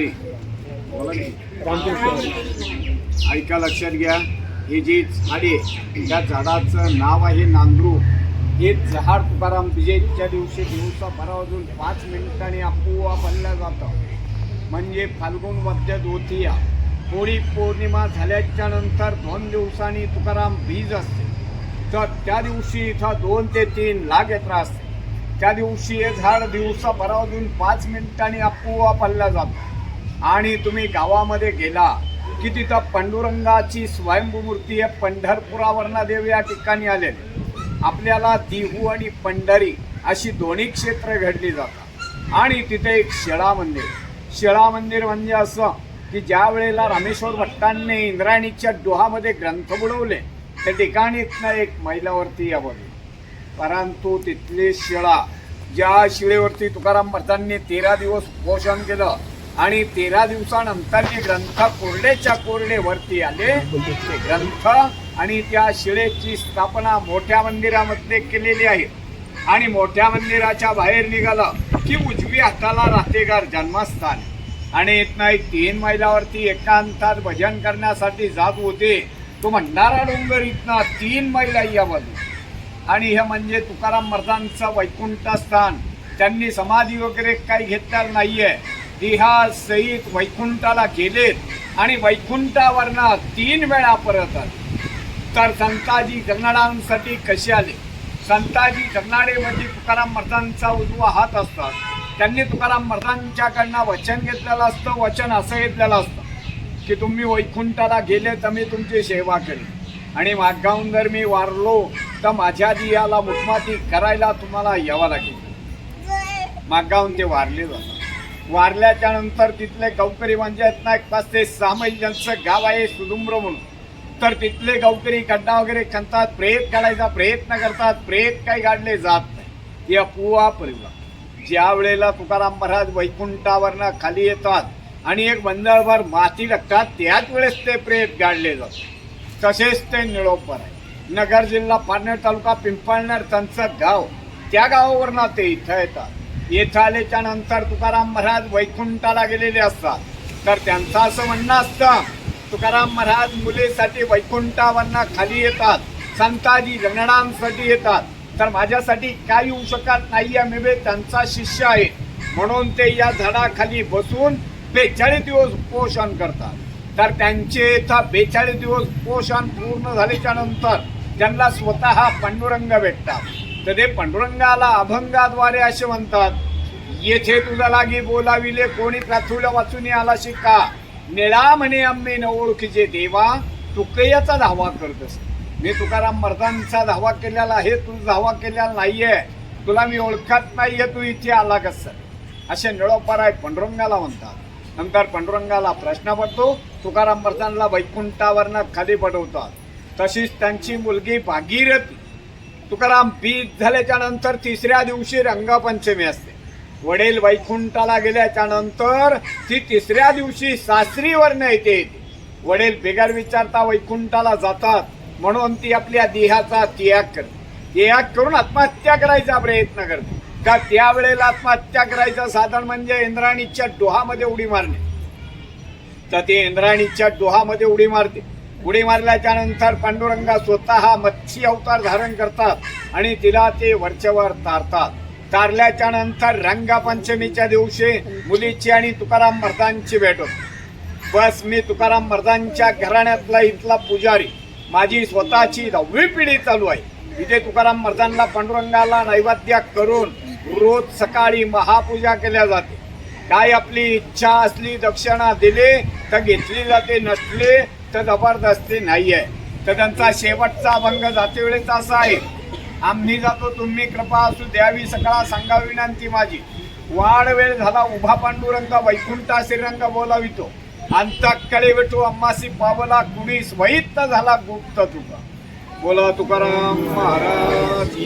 आहे ऐका लक्षात घ्या. ही जी झाड आहे त्या झाडाचं नाव आहे नांदरू. हे झाड तुकाराम विजयच्या दिवशी दिवसा बारा वाजून पाच मिनिटांनी आपोआ बनलं जातं. म्हणजे फाल्गुन मध्य द्वितीया होळी पौर्णिमा झाल्याच्यानंतर दोन दिवसांनी तुकाराम बीज असते. तर त्या दिवशी इथं दोन ते तीन लाख यात्रा असते. त्या दिवशी हे झाड दिवसा बारा वाजून पाच मिनिटांनी आपोआ हल्ला जातो. आणि तुम्ही गावामध्ये गेला की तिथं पांडुरंगाची स्वयंभूमूर्ती आहे पंढरपुरावरना देव या ठिकाणी आलेले. आपल्याला दिहू आणि पंढरी अशी दोन्ही क्षेत्र घडली जातात. आणि तिथे एक शिळा मंदिर. शिळा मंदिर म्हणजे असं की ज्या वेळेला रामेश्वर भट्टांनी इंद्रायणीच्या डोहामध्ये ग्रंथ बुडवले त्या ठिकाणी एक महिलावरती यावं. परंतु तिथली शिळा ज्या शिळेवरती तुकाराम महाराजांनी तेरा दिवस उपोषण केलं आणि तेरा दिवसानंतर जे ग्रंथ कोरडेच्या कोरडे वरती आले ते ग्रंथ आणि त्या शिळेची स्थापना मोठ्या मंदिरामध्ये केलेली आहे. आणि मोठ्या मंदिराच्या बाहेर निघालं की उजवी हाताला राहतेगार जन्मस्थान. आणि इथनं एक तीन मैलावरती एकांतात भजन करण्यासाठी जात होते. तो भंडारा डोंगर इथनं तीन मैला या बाजू आणि हे म्हणजे तुकाराम महाराजांचं वैकुंठ स्थान त्यांनी समाधी वगैरे काही घेतलेलं नाहीये. आहे सहित वैकुंठाला गेलेत आणि वैकुंठावरनं तीन वेळा परत आले. तर संताजी जगनाडांसाठी कसे आले? संताजी जगनाडेमध्ये म्हणजे तुकाराम महाराजांचा उजवा हात असतात. त्यांनी तुकाराम महाराजांच्याकडनं वचन घेतलेलं असतं वचन असं घेतलेलं असतं की तुम्ही वैकुंठाला गेले तर मी तुमची सेवा करेन. आणि मागाहून जर मी वारलो तर माझ्या दियाला मुखमाती करायला तुम्हाला यावं लागेल. मागाहून ते वारले जातात. वारल्याच्या नंतर तिथले गावकरी म्हणजे आहेत ना एक पाच ते सहा मैल ज्यांचं गाव आहे सुदुम्र म्हणून. तर तिथले गावकरी खड्डा वगैरे खणतात प्रेत काढायचा प्रयत्न करतात प्रेत काही काढले जात नाही. या पुवा परिवार ज्या वेळेला तुकाराम महाराज वैकुंठावरनं खाली येतात आणि एक बंदरभर माती लागतात त्याच वेळेस ते प्रेत गाडले जातात. तसेच ते निळोपर आहे. नगर जिल्हा पारनेर तालुका पिंपळनेर त्यांचं गाव. त्या गावावरनं ते इथं येतात. येथं आल्याच्यानंतर तुकाराम महाराज वैकुंठाला गेलेले असतात. तर त्यांचं असं म्हणणं असतं तुकाराम महाराज मुलीसाठी वैकुंठावरनं खाली येतात संताजी जगणांसाठी येतात. तर माझ्यासाठी काय येऊ शकत नाहीये मी त्यांचा शिष्य आहे. म्हणून ते या झाडाखाली बसून बेचाळीस दिवस उपोषण करतात. तर त्यांचे इथं बेचाळीस दिवस उपोषण पूर्ण झाल्याच्यानंतर त्यांना स्वतः पांडुरंग भेटतात. तर ते पांडुरंगाला अभंगाद्वारे असे म्हणतात येथे तुझा लागी बोलाविले कोणी प्राथुल वाचून आला शिका निळा म्हणे आम्ही न ओळखीचे देवा तुकयाचा धावा करतस मी तुकाराम मर्दांचा धावा केलेला आहे तू धावा केलेला नाहीये. तुला मी ओळखत नाहीये तू इथे आला कस? असे निळोपराय पांडुरंगाला म्हणतात. नंतर पांडुरंगाला प्रश्न पडतो तुकाराम मर्दांना वैकुंठावरनं खाली पडवतात. तशीच त्यांची मुलगी भागीरथी. तुकाराम बीज झाल्याच्यानंतर तिसऱ्या दिवशी रंगपंचमी असते. वडील वैकुंठाला गेल्याच्यानंतर ती तिसऱ्या दिवशी सासरीवरनं येते. वडील बिगर विचारता वैकुंठाला जातात. म्हणून ती आपल्या देहाचा त्याग करते. त्याग करून आत्महत्या करायचा प्रयत्न करते. का त्यावेळेला आत्महत्या करायचं साधन म्हणजे इंद्राणीच्या डोहामध्ये उडी मारणे. तर ते इंद्राणीच्या डोहामध्ये उडी मारते. उडी मारल्याच्या नंतर पांडुरंगा स्वतः मच्छी अवतार धारण करतात आणि तिला ते वरच्यावर तारतात. तारल्याच्या नंतर रंगपंचमीच्या दिवशी मुलीची आणि तुकाराम मर्दांची भेट होते. बस मी तुकाराम मर्दांच्या घराण्यातला इथला पुजारी. माझी स्वतःची दहावी पिढी चालू आहे. इथे तुकाराम मर्दांना पांडुरंगाला नैवेद्य करून रोज सकाळी महापूजा केल्या जाते. काय आपली इच्छा असली दक्षिणा दिली तर घेतली जाते नसली तर जबरदस्ती नाहीये. तर त्यांचा शेवटचा अभंग जातेवेळेचा असा आहे. आम्ही जातो तुम्ही कृपा असू द्यावी सकाळ सांगा विनंती माझी. वाढ वेळ झाला उभा पांडुरंग वैकुंठा श्रीरंग बोलावितो. अंतकडे भेटू अम्मासी पावला कुणी स्वहित झाला गुप्त तुका. बोला तुकाराम महाराज